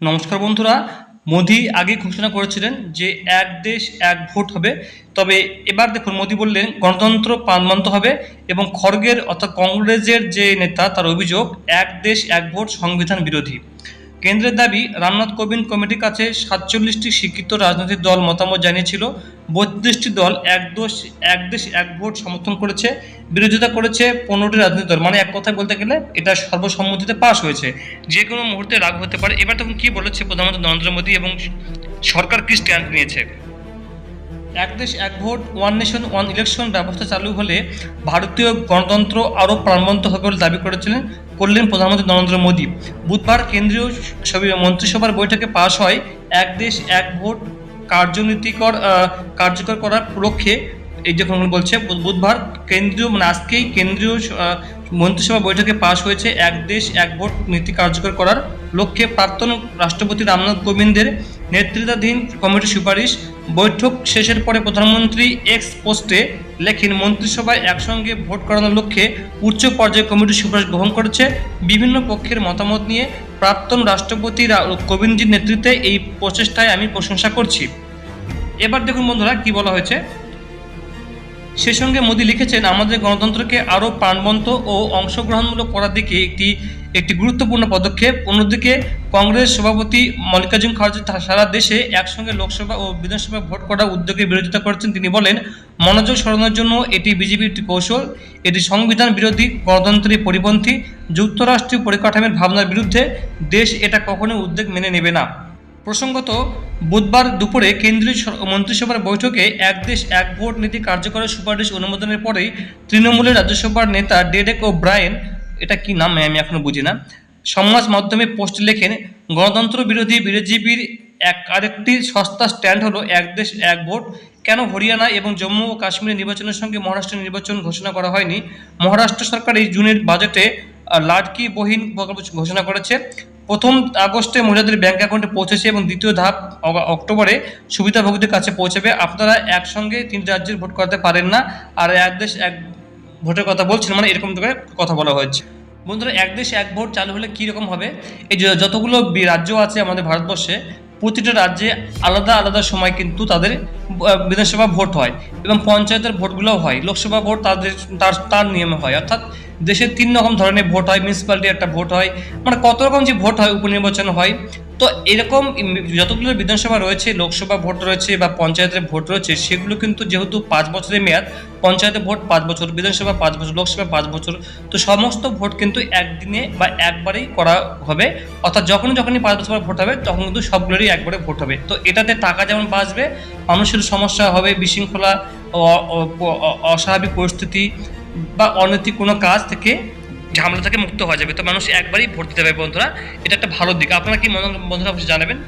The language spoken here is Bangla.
নমস্কার বন্ধুরা। মোদি আগে ঘোষণা করেছিলেন যে এক দেশ, এক ভোট হবে। তবে এবার দেখুন, মোদি বললেন, গণতন্ত্র প্রাণবন্ত হবে এবং খড়গের অর্থাৎ কংগ্রেসের যে নেতা, তার অভিযোগ, এক দেশ, এক ভোট সংবিধান বিরোধী। কেন্দ্রের দাবি, রামনাথ কোবিন্দ কমিটির কাছে সাতচল্লিশটি স্বীকৃত রাজনৈতিক দল মতামত জানিয়েছিল। বত্রিশটি দল এক দোষ, এক দেশ, এক ভোট সমর্থন করেছে। বিরোধিতা করেছে পনেরোটি রাজনৈতিক দল। মানে এক কথায় বলতে গেলে, এটা সর্বসম্মতিতে পাশ হয়েছে। যে কোনো মুহূর্তে রাগ হতে পারে। এবার তখন কি বলেছে প্রধানমন্ত্রী নরেন্দ্র মোদী এবং সরকার কি স্ট্যান্ড নিয়েছে। এক দেশ, এক ভোট, ওয়ান নেশন, ওয়ান ইলেকশন ব্যবস্থা চালু হলে ভারতীয় গণতন্ত্র আরও প্রাণবন্ত হবে বলে দাবি করেছিলেন করলেন প্রধানমন্ত্রী নরেন্দ্র মোদী। বুধবার কেন্দ্রীয় মন্ত্রিসভার বৈঠকে পাশ হয় এক দেশ, এক ভোট কার্যনীতিকর কার্যকর করার লক্ষ্যে এই যে বলছে বুধবার কেন্দ্রীয় মানে আজকেই কেন্দ্রীয় মন্ত্রিসভা বৈঠকে পাশ হয়েছে এক দেশ, এক ভোট নীতি কার্যকর করার লক্ষ্যে। প্রাক্তন রাষ্ট্রপতি রামনাথ কোবিন্দের নেতৃত্বাধীন কমিটির সুপারিশ বৈঠক শেষের পরে প্রধানমন্ত্রী এক্স পোস্টে লেখেন মন্ত্রিসভায় একসঙ্গে ভোট করানোর লক্ষ্যে উচ্চ পর্যায়ে কমিটি সুপারিশ গ্রহণ করেছে। বিভিন্ন পক্ষের মতামত নিয়ে প্রাক্তন রাষ্ট্রপতি কোবিন্দজির নেতৃত্বে এই প্রচেষ্টায় আমি প্রশংসা করছি। এবার দেখুন বন্ধুরা কি বলা হয়েছে। সে সঙ্গে মোদী লিখেছেন, আমাদের গণতন্ত্রকে আরও প্রাণবন্ত ও অংশগ্রহণমূলক করার দিকে একটি একটি গুরুত্বপূর্ণ পদক্ষেপ। অন্যদিকে কংগ্রেস সভাপতি মল্লিকার্জুন তা- সারা দেশে একসঙ্গে লোকসভা ও বিধানসভা ভোট করার উদ্যোগে বিরোধিতা করেছেন তিনি বলেন, মনোযোগ সরানোর জন্য এটি বিজেপির একটি কৌশল। এটি সংবিধান বিরোধী গণতন্ত্রের পরিপন্থী, যুক্তরাষ্ট্রীয় পরিকাঠামোর ভাবনার বিরুদ্ধে দেশ এটা কখনোই উদ্যোগ মেনে নেবে না। প্রসঙ্গত বুধবার দুপুরে কেন্দ্রীয় মন্ত্রিসভার বৈঠকে এক দেশ এক ভোট নীতি কার্যকরের সুপারিশ অনুমোদনের পরেই তৃণমূলের রাজ্যসভার নেতা ডেডেক ও ব্রায়েন, এটা কি নাম আমি এখনও বুঝি না, সমাজ মাধ্যমে পোস্ট লেখেন, গণতন্ত্র বিরোধী বিজেপির এক আরেকটি সস্তা স্ট্যান্ড হলো এক দেশ এক ভোট। কেন হরিয়ানা এবং জম্মু ও কাশ্মীরের নির্বাচনের সঙ্গে মহারাষ্ট্রের নির্বাচন ঘোষণা করা হয়নি? মহারাষ্ট্র সরকার এই জুনের বাজেটে লাডকি বহিন প্রকল্প ঘোষণা করেছে। প্রথম আগস্টে মহিলাদের ব্যাংক অ্যাকাউন্টে পৌঁছেছে এবং দ্বিতীয় ধাপ অক্টোবরে সুবিধাভোগীদের কাছে পৌঁছবে। আপনারা একসঙ্গে তিন রাজ্যের ভোট করাতে পারেন না। আর এক দেশ এক ভোটের কথা বলছেন মানে এরকম করে কথা বলা হয়েছে। বন্ধুরা, এক দেশ এক ভোট চালু হলে কীরকম হবে? এই যতগুলো রাজ্য আছে আমাদের ভারতবর্ষে, প্রতিটা রাজ্যে আলাদা আলাদা সময় কিন্তু তাদের বিধানসভা ভোট হয় এবং পঞ্চায়েতের ভোটগুলোও হয়। লোকসভা ভোট তাদের, তার তার নিয়মে হয়। অর্থাৎ দেশে তিন রকম ধরনের ভোট হয় মিউনিসিপ্যালিটি একটা ভোট হয় মানে কত রকম যে ভোট হয়, উপনির্বাচন হয়। তো এরকম যতগুলো বিধানসভা রয়েছে, লোকসভা ভোট রয়েছে বা পঞ্চায়েতের ভোট রয়েছে, সেগুলো কিন্তু যেহেতু পাঁচ বছরের মেয়াদ, পঞ্চায়েতে ভোট পাঁচ বছর, বিধানসভা পাঁচ বছর, লোকসভা পাঁচ বছর, তো সমস্ত ভোট কিন্তু একদিনে বা একবারেই করা হবে, অর্থাৎ যখন যখনই পাঁচ বছর ভোট হবে, তখন কিন্তু সবগুলোরই একবারে ভোট হবে। তো এটাতে টাকা যেমন বাঁচবে, মানুষের সমস্যা হবে, বিশৃঙ্খলা অস্বাভাবিক পরিস্থিতি বা অনৈতিক কোনো কাজ থেকে ঝামেলা থেকে মুক্ত হয়ে যাবে। তো মানুষ একবারই ভোট দিতে পারবে বন্ধুরা, এটা একটা ভালো দিক। আপনারা কি বন্ধুরা অবশ্যই জানাবেন?